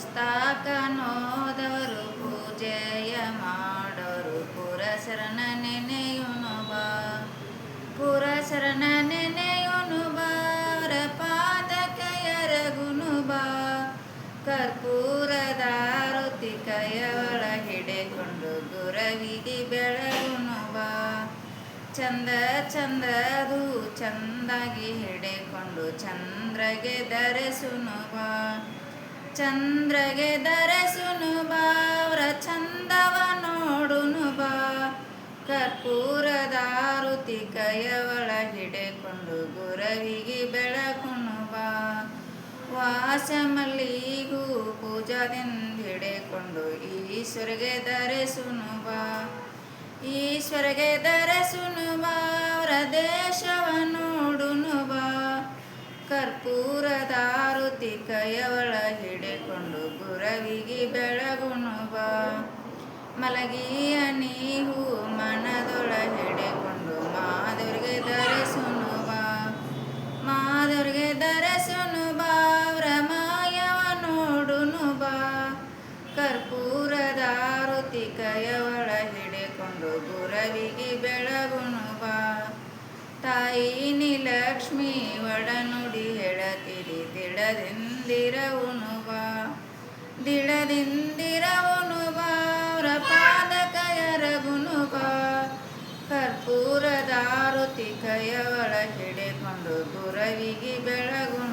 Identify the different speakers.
Speaker 1: ಪುಸ್ತಕನೋದವರು, ಪೂಜೆಯ ಮಾಡೋರು ಪುರಸರನ ನೆನೆಯುನು ಬಾ. ಪುರಸರನ ನೆನೆಯುನು ಬಾರ ಪಾದಕ ಎರಗುನು ಬಾ. ಕರ್ಪೂರದ ಕೈಯವಳ ಹಿಡಿಕೊಂಡು ಗುರವಿಗೆ ಬೆಳಗುನು ಬಾ. ಚಂದ ಚಂದದು ಚಂದಾಗಿ ಹಿಡಿಕೊಂಡು ಚಂದ್ರಗೆ ಧರಿಸುನು ಬಾ. ಚಂದ್ರಗೆ ಧರಿಸುನು ಬಾವ್ರ ಚಂದವ ನೋಡುನು ಬಾ. ಕರ್ಪೂರದ ಆರುತಿ ಕೈಯವಳ ಹಿಡಿಕೊಂಡು ಗುರವಿಗೆ ಬೆಳಕುನು ಬಾ. ವಾಸ ಮಲ್ಲಿಗೂ ಪೂಜಾದಿಂದ ಹಿಡಿಕೊಂಡು ಈಶ್ವರಿಗೆ ಧರಿಸುನು ಬಾ. ಈಶ್ವರಗೆ ಧರಿಸುನು ಬಾವ್ರ ಕೈಯವಳ ಹಿಡಿಕೊಂಡು ಗುರವಿಗೆ ಬೆಳಗುಣುವ ಮಲಗಿಯ ನೀವು ಮನದೊಳ ಹಿಡಿಕೊಂಡು ಮಾದವ್ರಿಗೆ ಧರಿಸುನುವ ಬಾ. ಧರಿಸುನುವ ರಮಾಯವ ಬಾವ್ರ ಮಾಯವ ನೋಡುನು ಬಾ. ಕರ್ಪೂರದ ಆರುತಿ ಕೈಯವಳ ಹಿಡಿಕೊಂಡು ಗುರವಿಗೆ ಬೆಳಗುಣುವ ತಾಯಿ ಲಕ್ಷ್ಮಿ ಒಡನುಡಿ ಹೇಳತಿರಿ ದಿಡದಿಂದಿರವುನುವ ರಪಾದಕಯರಗುನುವ ದಿಳದಿಂದಿರವುನು ಬಾವ್ರ ಪಾದಕ ಎರಗುನು ಬಾ ಕರ್ಪೂರದ ರುತಿ ಕೈಯವಳ ಹಿಡಿಕೊಂಡು ಗುರವಿಗೆ ಬೆಳಗುನು.